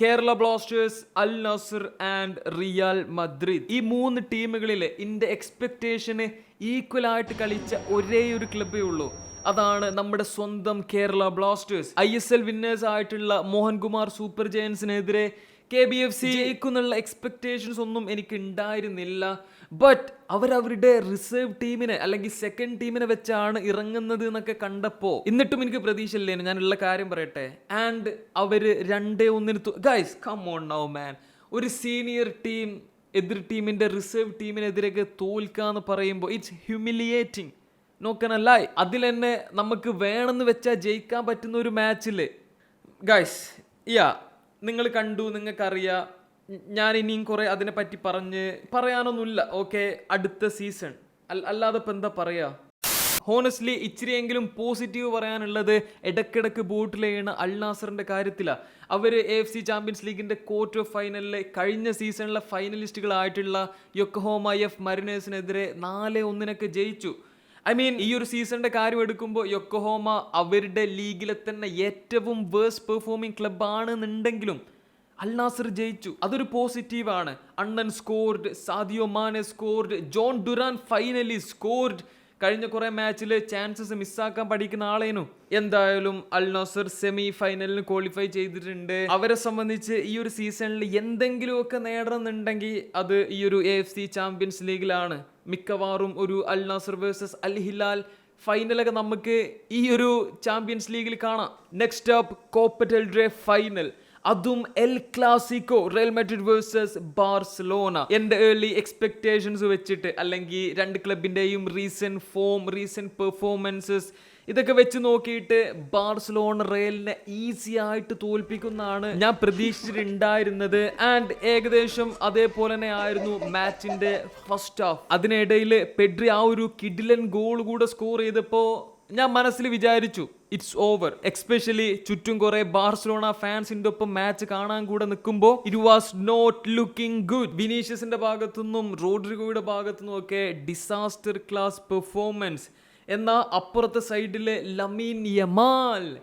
Kerala Blasters Al Nassr and Real Madrid ഈ മൂന്ന് ടീമുകളിൽ എന്റെ എക്സ്പെക്റ്റേഷന് ഈക്വൽ ആയിട്ട് കളിച്ച ഒരേ ഒരു ക്ലബ്ബേ ഉള്ളൂ. അതാണ് നമ്മുടെ സ്വന്തം Kerala Blasters I S L winners ആയിട്ടുള്ള മോഹൻകുമാർ സൂപ്പർ ജയൻസിനെതിരെ കെ ബി എഫ് സി ജയിക്കുന്നുള്ള എക്സ്പെക്ടേഷൻസ് ഒന്നും എനിക്ക് ഉണ്ടായിരുന്നില്ല ബട്ട് അവരവരുടെ റിസർവ് ടീമിനെ അല്ലെങ്കിൽ സെക്കൻഡ് ടീമിനെ വെച്ചാണ് ഇറങ്ങുന്നത് എന്നൊക്കെ കണ്ടപ്പോൾ എന്നിട്ടും എനിക്ക് പ്രതീക്ഷയില്ലേനു. ഞാനുള്ള കാര്യം പറയട്ടെ. ആൻഡ് അവർ രണ്ടേ ഒന്നിന് guys come on now man ഒരു സീനിയർ ടീം എതിർ ടീമിന്റെ റിസർവ് ടീമിനെതിരെയൊക്കെ തോൽക്കാന്ന് പറയുമ്പോൾ ഇറ്റ്സ് ഹ്യൂമിലിയേറ്റിംഗ് നോക്കണല്ല അതിൽ തന്നെ നമുക്ക് വേണമെന്ന് വെച്ചാൽ ജയിക്കാൻ പറ്റുന്ന ഒരു മാച്ചിൽ ഗൈസ് യാ നിങ്ങൾ കണ്ടു നിങ്ങൾക്കറിയാം. ഞാൻ ഇനിയും കുറെ അതിനെ പറ്റി പറഞ്ഞ് പറയാനൊന്നുമില്ല. ഓക്കെ അടുത്ത സീസൺ അല്ലാതെ ഇപ്പം എന്താ പറയുക ഹോണസ്റ്റ്ലി ഇച്ചിരിയെങ്കിലും പോസിറ്റീവ് പറയാനുള്ളത് ഇടക്കിടക്ക് ബോട്ടിലെയ്യണ അൽ നാസറിന്റെ കാര്യത്തിലാണ് അവർ എ എഫ് സി ചാമ്പ്യൻസ് ലീഗിന്റെ ക്വാർട്ടർ ഫൈനലിലെ കഴിഞ്ഞ സീസണിലെ ഫൈനലിസ്റ്റുകളായിട്ടുള്ള യൊക്കഹോമ എഫ് മരിനേഴ്സിനെതിരെ നാല് ഒന്നിനൊക്കെ ജയിച്ചു. ഐ മീൻ ഈ ഒരു സീസണിന്റെ കാര്യം എടുക്കുമ്പോൾ യൊക്കഹോമ അവരുടെ ലീഗിലെ തന്നെ ഏറ്റവും വേഴ്സ് പെർഫോമിംഗ് ക്ലബ് ആണെന്നുണ്ടെങ്കിലും അൽ നാസർ ജയിച്ചു. അതൊരു പോസിറ്റീവാണ് അണ്ണൻ scored Sadio Mane scored Jhon Duran finally scored കഴിഞ്ഞ കുറെ മാച്ചിൽ ചാൻസസ് മിസ്സാക്കാൻ പഠിക്കുന്ന ആളേനു. എന്തായാലും അൽ നസർ സെമി ഫൈനലിന് ക്വാളിഫൈ ചെയ്തിട്ടുണ്ട്. അവരെ സംബന്ധിച്ച് ഈ ഒരു സീസണിൽ എന്തെങ്കിലുമൊക്കെ നേടണമെന്നുണ്ടെങ്കിൽ അത് ഈ ഒരു എ എഫ് സി ചാമ്പ്യൻസ് ലീഗിലാണ് മിക്കവാറും ഒരു Al Nassr versus Al Hilal ഫൈനലൊക്കെ നമുക്ക് ഈ ഒരു ചാമ്പ്യൻസ് ലീഗിൽ കാണാം. Next up Copa del Rey final അതും El Clasico Real Madrid versus Barcelona എന്റെ ഏർലി എക്സ്പെക്ടേഷൻസ് വെച്ചിട്ട് അല്ലെങ്കിൽ രണ്ട് ക്ലബിന്റെയും റീസെന്റ് ഫോം റീസെന്റ് പെർഫോമൻസസ് ഇതൊക്കെ വെച്ച് നോക്കിയിട്ട് ബാർസലോണ റയലിനെ ഈസി ആയിട്ട് തോൽപ്പിക്കുന്നതാണ് ഞാൻ പ്രതീക്ഷിച്ചിട്ടുണ്ടായിരുന്നത്. ആൻഡ് ഏകദേശം അതേപോലെ തന്നെ ആയിരുന്നു മാച്ചിന്റെ ഫസ്റ്റ് ഹാഫ് അതിനിടയിൽ പെഡ്രി ആ ഒരു കിഡിലൻ ഗോൾ കൂടെ സ്കോർ ചെയ്തപ്പോൾ ഞാൻ മനസ്സിൽ വിചാരിച്ചു ഇറ്റ്സ് ഓവർ എക്സ്പെഷ്യലി ചുറ്റും കുറെ ബാർസലോണ ഫാൻസിന്റെ ഒപ്പം മാച്ച് കാണാൻ കൂടെ നിൽക്കുമ്പോൾ it was not looking good വിനീഷ്യസിന്റെ ഭാഗത്തുനിന്നും റോഡ്രിഗോയുടെ ഭാഗത്തുനിന്നും ഒക്കെ ഡിസാസ്റ്റർ ക്ലാസ് പെർഫോമൻസ് എന്നാൽ അപ്പുറത്തെ സൈഡിലെ ലമീൻ യമാൽ.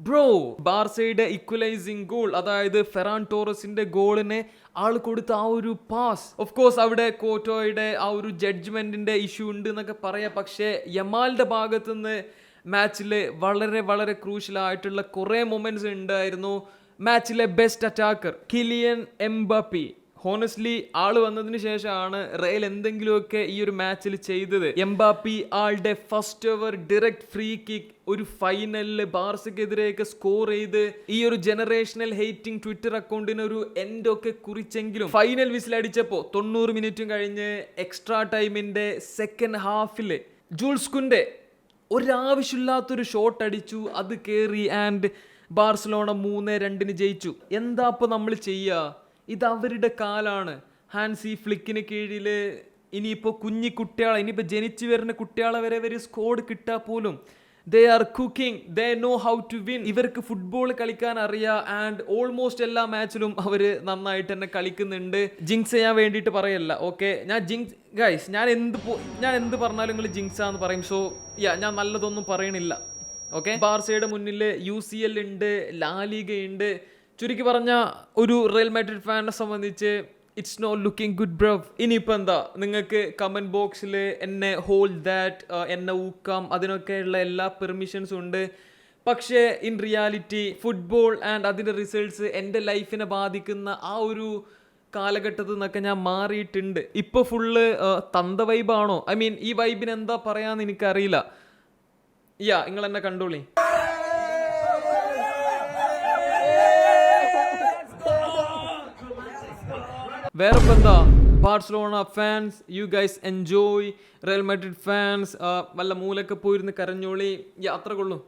ബ്രോ ബാർസയുടെ ഇക്വലൈസിങ് ഗോൾ അതായത് ഫെറാൻ ടോറസിന്റെ ഗോളിനെ ആൾ കൊടുത്ത ആ ഒരു പാസ് ഓഫ് കോഴ്സ് അവിടെ കോറ്റോയുടെ ആ ഒരു ജഡ്ജ്മെന്റിന്റെ ഇഷ്യൂ ഉണ്ട് എന്നൊക്കെ പറയാം. പക്ഷേ യമാലിന്റെ ഭാഗത്തു നിന്ന് മാച്ചിൽ വളരെ വളരെ ക്രൂഷ്യൽ ആയിട്ടുള്ള കുറേ മൊമെന്റ്സ് ഉണ്ടായിരുന്നു. മാച്ചിലെ best attacker Kylian Mbappe honestly ആൾ വന്നതിന് ശേഷമാണ് റയൽ എന്തെങ്കിലുമൊക്കെ ഈ ഒരു മാച്ചിൽ ചെയ്തത്. എംബാപ്പി ആളുടെ first over direct free kick ഒരു ഫൈനലിൽ ബാർസക്കെതിരെയൊക്കെ സ്കോർ ചെയ്ത് ഈ ഒരു ജനറേഷണൽ ഹെയ്റ്റിംഗ് ട്വിറ്റർ അക്കൗണ്ടിന് ഒരു എൻഡ് ഒക്കെ കുറിച്ചെങ്കിലും ഫൈനൽ വിസിൽ അടിച്ചപ്പോൾ തൊണ്ണൂറ് മിനിറ്റും കഴിഞ്ഞ് എക്സ്ട്രാ ടൈമിന്റെ സെക്കൻഡ് ഹാഫിൽ ജൂൾസ് കുന്റെ ഒരാവശ്യമില്ലാത്തൊരു ഷോട്ട് അടിച്ചു അത് കയറി ആൻഡ് ബാർസലോണ മൂന്ന് രണ്ടിന് ജയിച്ചു. എന്താ അപ്പോൾ നമ്മൾ ചെയ്യുക ഇത് അവരുടെ കാലാണ്. ഹാൻസി ഫ്ലിക്കിന് കീഴിൽ ഇനിയിപ്പോൾ കുഞ്ഞി കുട്ടികളെ ഇനിയിപ്പോൾ ജനിച്ചു വരുന്ന കുട്ടികളെ വരെ വരെ സ്കോഡ് കിട്ടാൽ പോലും. They are cooking they know how to win ഇവർക്ക് ഫുട്ബോൾ കളിക്കാൻ അറിയാം. ആൻഡ് ഓൾമോസ്റ്റ് എല്ലാ മാച്ചിലും അവർ നന്നായിട്ട് തന്നെ കളിക്കുന്നുണ്ട്. ജിങ്സ് ചെയ്യാൻ വേണ്ടിയിട്ട് പറയല്ല ഓക്കെ ഞാൻ ജിങ്സ് ഗൈസ് ഞാൻ എന്ത് ഞാൻ എന്ത് പറഞ്ഞാലും നിങ്ങൾ ജിങ്സ് ആന്ന് പറയും. സോ യാ ഞാൻ നല്ലതൊന്നും പറയണില്ല ഓക്കെ ബാർസയുടെ മുന്നിൽ യു സി എൽ ഉണ്ട് ലാലിഗ ഉണ്ട്. ചുരുക്കി പറഞ്ഞ ഒരു റയൽ മാഡ്രിഡ് ഫാനെ സംബന്ധിച്ച് it's no looking good bro ഇനിയിപ്പോൾ എന്താ? നിങ്ങൾക്ക് കമന്റ് ബോക്സിൽ എന്നെ ഹോൾഡ് ദാറ്റ് എന്നെ ഊക്കാം അതിനൊക്കെയുള്ള എല്ലാ പെർമിഷൻസും ഉണ്ട്. പക്ഷേ ഇൻ റിയാലിറ്റി ഫുട്ബോൾ ആൻഡ് അതിന്റെ റിസൾട്ട്സ് എന്റെ ലൈഫിനെ ബാധിക്കുന്ന ആ ഒരു കാലഘട്ടത്തിൽ നിന്നൊക്കെ ഞാൻ മാറിയിട്ടുണ്ട്. ഇപ്പോൾ ഫുള്ള് തന്ത വൈബാണോ ഐ മീൻ ഈ വൈബിന് എന്താ പറയാന്ന് എനിക്കറിയില്ല. യാ നിങ്ങൾ എന്നെ കണ്ടോളി. വേറെ ഇപ്പം എന്താ Barcelona fans you guys enjoy Real Madrid fans വല്ല മൂലൊക്കെ പോയിരുന്ന് കരഞ്ഞോളി. യാത്ര കൊള്ളു